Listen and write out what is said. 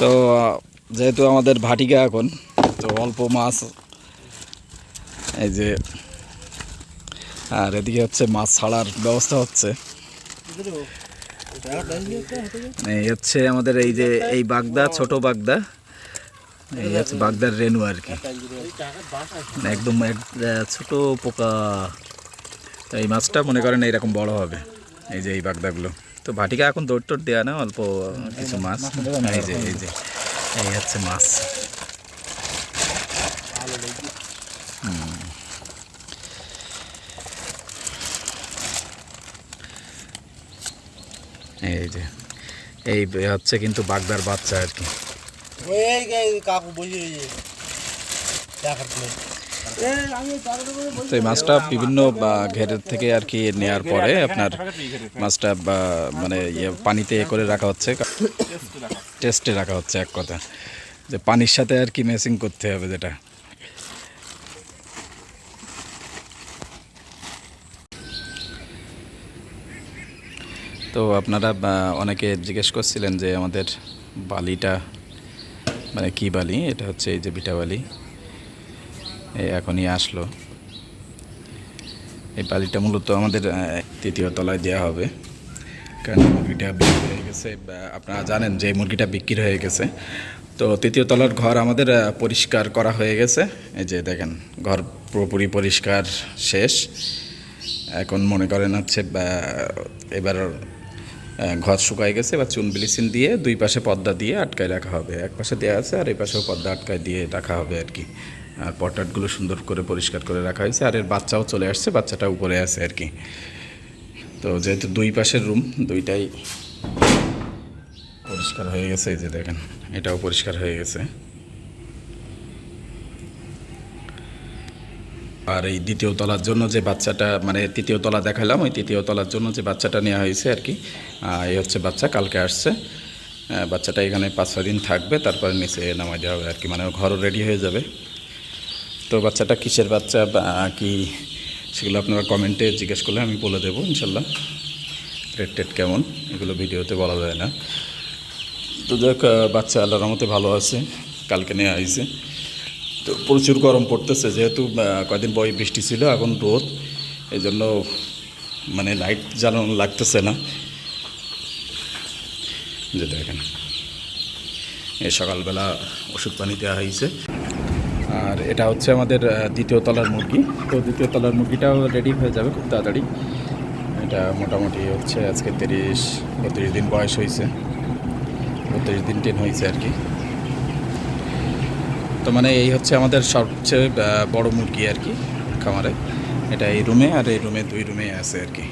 তো, যেহেতু আমাদের ভাটিকা এখন, তো অল্প মাছ, এই যে, আর এদিকে হচ্ছে মাছ ছাড়ার ব্যবস্থা হচ্ছে। এই হচ্ছে আমাদের এই যে, এই বাগদা, ছোট বাগদা, এই হচ্ছে বাগদার রেনু আর কি। একদম এক ছোট পোকা। এই মাছটা মনে করেন এইরকম বড় হবে, এই যে এই বাগদাগুলো। তো ভাটিকা এখন দৌড় টোড় দেওয়া না, অল্প কিছু মাছ। এই যে এই যে, এই হচ্ছে মাছ। এই যে, এই হচ্ছে কিন্তু বাগদার বাচ্চা আর কি। কাকু বসে তো এই মাছটা বিভিন্ন ঘেরের থেকে আর কি নেয়ার পরে আপনার মাছটা মানে ইয়ে পানিতে এ করে রাখা হচ্ছে। টেস্টে রাখা হচ্ছে এক কথা। যে পানির সাথে আর কি মেসিং করতে হবে যেটা। তো আপনারা অনেকে জিজ্ঞেস করছিলেন যে আমাদের বালিটা মানে কি বালি? এটা হচ্ছে এই যে বিটা বালি। এখনই আসলো। এই বালিটা মূলত আমাদের তৃতীয় তলায় দেওয়া হবে। কারণ মুরগিটা বিক্রি হয়ে গেছে। আপনারা জানেন যে মুরগিটা বিক্রি হয়ে গেছে। তো তৃতীয় তলার ঘর আমাদের পরিষ্কার করা হয়ে গেছে। এই যে দেখেন, ঘর পুরোপুরি পরিষ্কার, শেষ। এখন মনে করেন হচ্ছে এবার ঘর শুকায় গেছে, এবার চুন ব্লিচিন দিয়ে দুই পাশে পর্দা দিয়ে আটকায় রাখা হবে। এক পাশে দেওয়া আছে আর এই পাশেও পর্দা আটকায় দিয়ে রাখা হবে আর কি। আর পটাটগুলো সুন্দর করে পরিষ্কার করে রাখা হয়েছে। আর এর বাচ্চাও চলে আসছে, বাচ্চাটা উপরে আছে আর কি। তো যেহেতু দুই পাশের রুম দুইটাই পরিষ্কার হয়ে গেছে, এই যে দেখেন, এটাও পরিষ্কার হয়ে গেছে। আর এই দ্বিতীয় তলার জন্য যে বাচ্চাটা মানে তৃতীয় তলা দেখালাম, ওই তৃতীয় তলার জন্য যে বাচ্চাটা নেওয়া হয়েছে আর কি এই হচ্ছে বাচ্চা, কালকে আসছে। বাচ্চাটা এখানে পাঁচ ছয় দিন থাকবে, তারপরে নিচে নামাই দেওয়া হবে আর কি মানে ঘরও রেডি হয়ে যাবে। তো বাচ্চাটা কিসের বাচ্চা বা কি সেগুলো আপনারা কমেন্টে জিজ্ঞেস করলে আমি বলে দেবো ইনশাল্লাহ। রেট টেট কেমন? এগুলো ভিডিওতে বলা যায় না। তো দেখ বাচ্চা আল্লাহর রহমতে ভালো আছে কালকে নিয়ে আইছে। তো প্রচুর গরম পড়তেছে যেহেতু আহ, কয়দিন বই বৃষ্টি ছিল এখন রোদ। এই জন্য মানে লাইট জ্বালানো লাগতেছে না। যে দেখেন এই সকালবেলা ওষুধ পানি দেওয়া হয়েছে। আর এটা হচ্ছে আমাদের দ্বিতীয় তলার মুরগি। তো দ্বিতীয় তলার মুরগিটাও রেডি হয়ে যাবে খুব তাড়াতাড়ি। এটা মোটামুটি হচ্ছে আজকে তিরিশ, বত্রিশ দিন বয়স হয়েছে। বত্রিশ দিন টেন হয়েছে আর কি। তো মানে এই হচ্ছে আমাদের সবচেয়ে বড় মুরগি আর কি খামারে। এটা এই রুমে আর এই রুমে, দুই রুমে আছে আর কি।